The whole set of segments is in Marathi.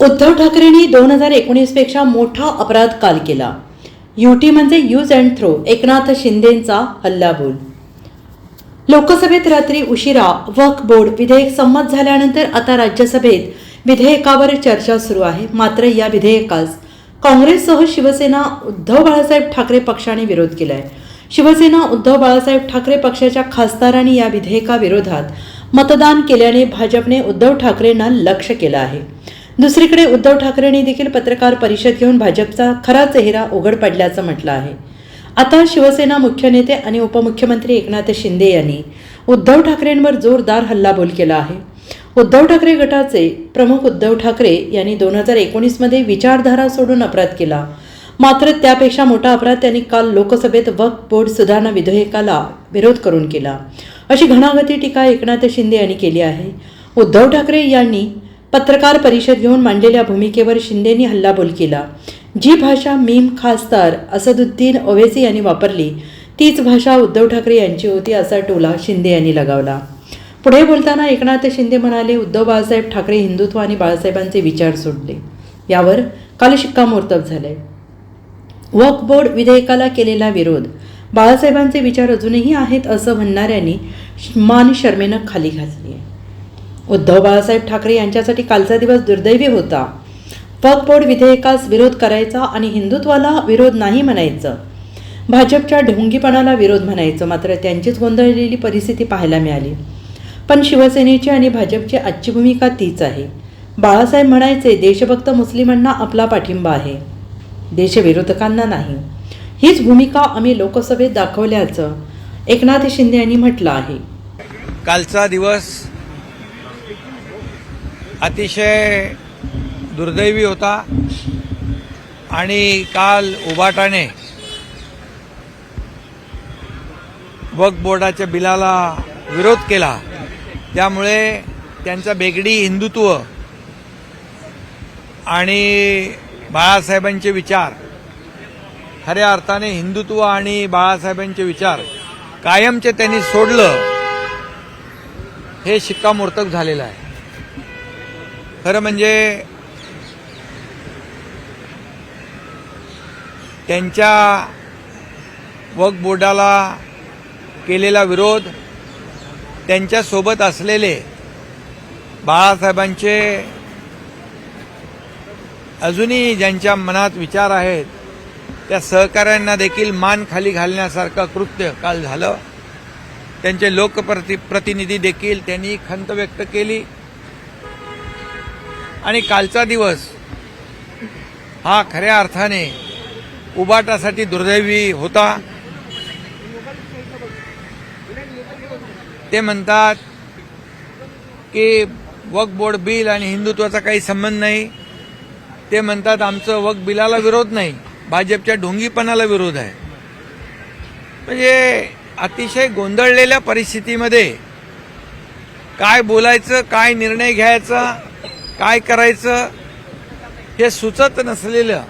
उद्धव ठाकरेंनी दोन हजार एकोणीसपेक्षा मोठा अपराध काल केला. युटी म्हणजे यूज अँड थ्रो एकनाथ शिंदेंचा हल्लाबोल. लोकसभेत रात्री उशिरा वक्फ बोर्ड विधेयक संमत झाल्यानंतर आता राज्यसभेत विधेयकावर चर्चा सुरू आहे. मात्र या विधेयकास काँग्रेससह शिवसेना उद्धव बाळासाहेब ठाकरे पक्षाने विरोध केला आहे शिवसेना उद्धव बाळासाहेब ठाकरे पक्षाच्या खासदारांनी या विधेयकाविरोधात मतदान केल्याने भाजपने उद्धव ठाकरेंना लक्ष केलं आहे. दुसरीकडे उद्धव ठाकरेंनी देखील पत्रकार परिषद घेऊन भाजपचा खरा चेहरा उघड पडल्याचं म्हटलं आहे. आता शिवसेना मुख्य नेते आणि उपमुख्यमंत्री एकनाथ शिंदे यांनी उद्धव ठाकरेंवर जोरदार हल्लाबोल केला आहे. उद्धव ठाकरे गटाचे प्रमुख उद्धव ठाकरे यांनी दोन हजार एकोणीसमध्ये विचारधारा सोडून अपराध केला. मात्र त्यापेक्षा मोठा अपराध त्यांनी काल लोकसभेत वक्फ बोर्ड सुधारणा विधेयकाला विरोध करून केला. अशी घणागती टीका एकनाथ शिंदे यांनी केली आहे. उद्धव ठाकरे यांनी पत्रकार परिषद घेऊन मांडलेल्या भूमिकेवर शिंदेंनी हल्लाबोल केला. जी भाषा मीम खासदार असदुद्दीन ओवेसी यांनी वापरली तीच भाषा उद्धव ठाकरे यांची होती असा टोला शिंदे यांनी लगावला. पुढे बोलताना एकनाथ शिंदे म्हणाले उद्धव बाळासाहेब ठाकरे हिंदुत्व आणि बाळासाहेबांचे विचार सोडले. यावर काल शिक्कामोर्तब झाले वक्फ बोर्ड विधेयकाला केलेला विरोध बाळासाहेबांचे विचार अजूनही आहेत असं म्हणणाऱ्यांनी मान शर्मेनं खाली घातली आहे उद्धव बाळासाहेब ठाकरे यांच्यासाठी कालचा दिवस दुर्दैवी होता. पगपोड विधेयकास विरोध करायचा आणि हिंदुत्वाला विरोध नाही म्हणायचं. भाजपच्या ढोंगीपणाला विरोध म्हणायचं मात्र त्यांचीच गोंधळलेली परिस्थिती पाहायला मिळाली. पण शिवसेनेची आणि भाजपची आजची भूमिका तीच आहे. बाळासाहेब म्हणायचे देशभक्त मुस्लिमांना आपला पाठिंबा आहे. देशविरोधकांना नाही. हीच भूमिका आम्ही लोकसभेत दाखवल्याचं एकनाथ शिंदे यांनी म्हटलं आहे. कालचा दिवस अतिशय दुर्दैवी होता. आणि काल उबाटाने वक्फ बोर्डाच्या बिलाला विरोध केला. त्यामुळे त्यांचा बेगडी हिंदुत्व आणि बाळासाहेबांचे विचार खऱ्या अर्थाने हिंदुत्व आणि बाळासाहेबांचे विचार कायमचे त्यांनी सोडलं हे शिक्कामोर्तब झालेलं आहे. खरं म्हणजे त्यांच्या वक्फ बोर्डाला केलेला विरोध त्यांच्यासोबत असलेले बाळासाहेबांचे अजूनही ज्यांच्या मनात विचार आहेत त्या सहकाऱ्यांना देखील मान खाली घालण्यासारखं कृत्य काल झालं. त्यांचे लोकप्रति प्रतिनिधी देखील त्यांनी खंत व्यक्त केली. आणि कालचा दिवस हा खऱ्या अर्थाने उबाटासाठी दुर्दैवी होता. ते म्हणतात की वक बोर्ड बिल आणि हिंदुत्वाचा काही संबंध नाही. ते म्हणतात आमचं वक बिलाला विरोध नाही भाजपच्या ढोंगीपणाला विरोध आहे. म्हणजे अतिशय गोंधळलेल्या परिस्थितीमध्ये काय बोलायचं काय निर्णय घ्यायचा काय करायचं हे सुचत नसलेलं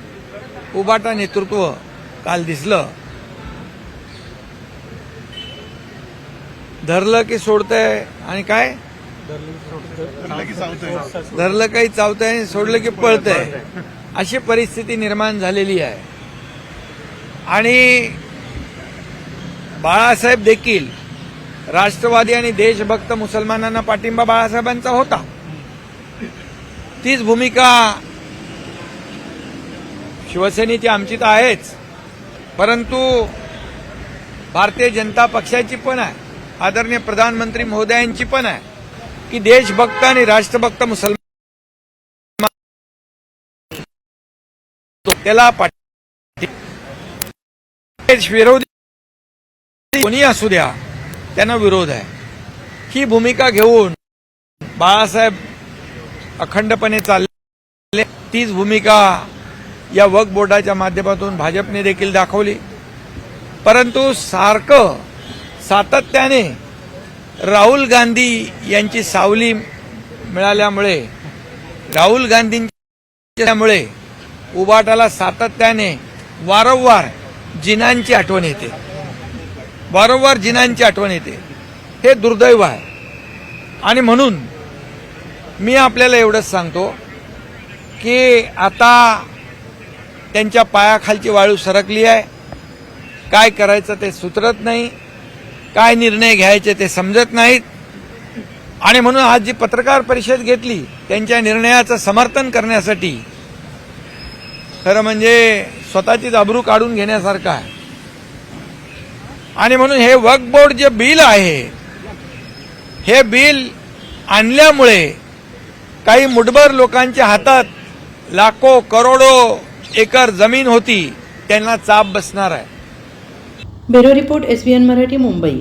उबाटा नेतृत्व काल दिसलं. धरलं की सोडतंय आणि काय? धरलं काही चावतंय आणि सोडलं की पळतंय. अशी परिस्थिती निर्माण झालेली आहे. आणि बाळासाहेब देखील राष्ट्रवादी आणि देशभक्त मुसलमानांना पाठिंबा बाळासाहेबांचा होता. तीच भूमिका शिवसेनेची आमची तर आहेच. परंतु भारतीय जनता पक्षाची पण आहे. आदरणीय प्रधानमंत्री महोदयांची पण आहे. की देशभक्त आणि राष्ट्रभक्त मुसलमान त्याला देश विरोधी कोणी असू द्या त्यांना विरोध आहे. ही भूमिका घेऊन बाळासाहेब अखंडपणे चालले. तीच भूमिका या वक्फ बोर्डाच्या माध्यमातून भाजपने देखील दाखवली. परंतु सारखं सातत्याने राहुल गांधी यांची सावली मिळाल्यामुळे राहुल गांधींच्यामुळे उबाटाला सातत्याने वारंवार जिनांची आठवण येते. वारंवार जिनांची आठवण येते. हे दुर्दैव आहे. आणि म्हणून मी आपल्याला एवढंच सांगतो की आता त्यांच्या पायाखालची वाळू सरकली आहे. काय करायचं ते सुचरत नाही. काय निर्णय घ्यायचे ते समजत नाहीत. आणि म्हणून आज जी पत्रकार परिषद घेतली त्यांच्या निर्णयाचं समर्थन करण्यासाठी खरं म्हणजे स्वतःचीच अब्रू काढून घेण्यासारखं आहे. आणि म्हणून हे वक्फ बोर्ड जे बिल आहे हे बिल आणल्यामुळे काही मुठभर लोकांच्या हातात लाखो करोडो एकर जमीन होती त्यांना चाप बसणार आहे. Bureau report S Marathi Mumbai.